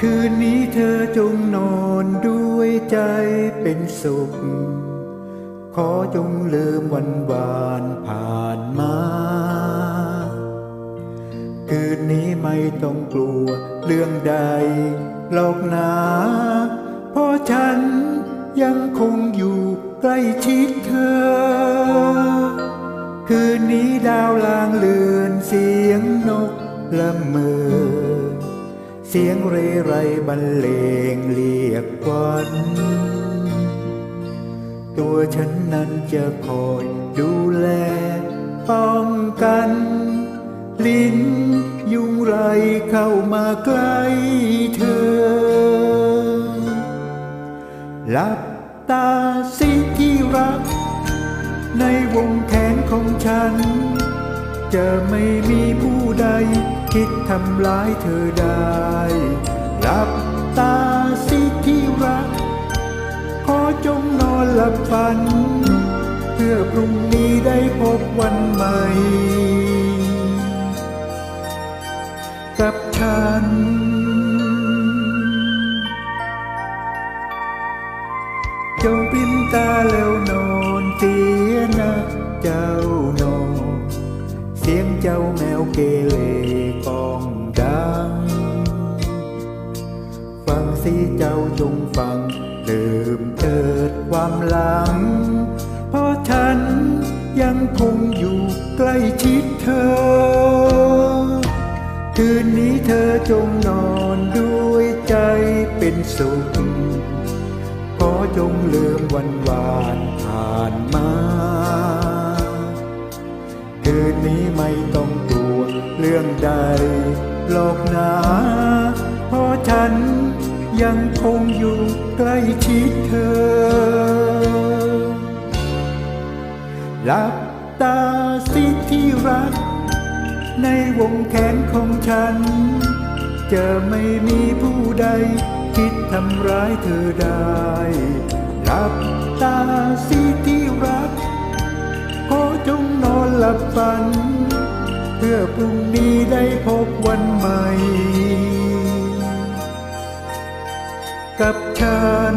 คืนนี้เธอจงนอนด้วยใจเป็นสุข ขอจงลืมวันวานผ่านมา คืนนี้ไม่ต้องกลัวเรื่องใดหรอกนะเพราะฉันยังคงอยู่ใกล้ชิดเธอ คืนนี้ดาวลางเลือนเสียงนกละเมอ สียงเรไรบรรเลงเรียกควันตัวฉันนั้นจะคอยดูแล ป้องกัน ลิ้นยุงไรเข้ามาใกล้เธอ หลับตาสิที่รัก ในวงแขนของฉัน จะไม่มีผู้ใด คิดทำร้ายเธอได้หลับตาสิที่รัก ขอจงนอนหลับฝัน เพื่อพรุ่งนี้ได้พบวันใหม่ กับฉันจงปริมตาแล้วนอนเสียนะเจ้า เจ้าแมวเกเรกองดัง ฟังสิเจ้าจงฟังลืมเถิดความหลัง เพราะฉันยังคงอยู่ใกล้ชิดเธอ คืนนี้เธอจงนอนด้วยใจเป็นสุข ขอจงลืมวันวานผ่านมา คืนนี้ไม่ต้องกลัวเรื่องใดหรอกนะเพราะฉันยังคงอยู่ใกล้ชิดเธอ หลับตาสิที่รัก ในวงแขนของฉัน จะไม่มีผู้ใดคิดทำร้ายเธอได้ หลับตาสิที่รัก ขอจงนอน ลับฝัน เพื่อพรุ่งนี้ได้พบวันใหม่ กับฉัน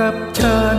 กับฉัน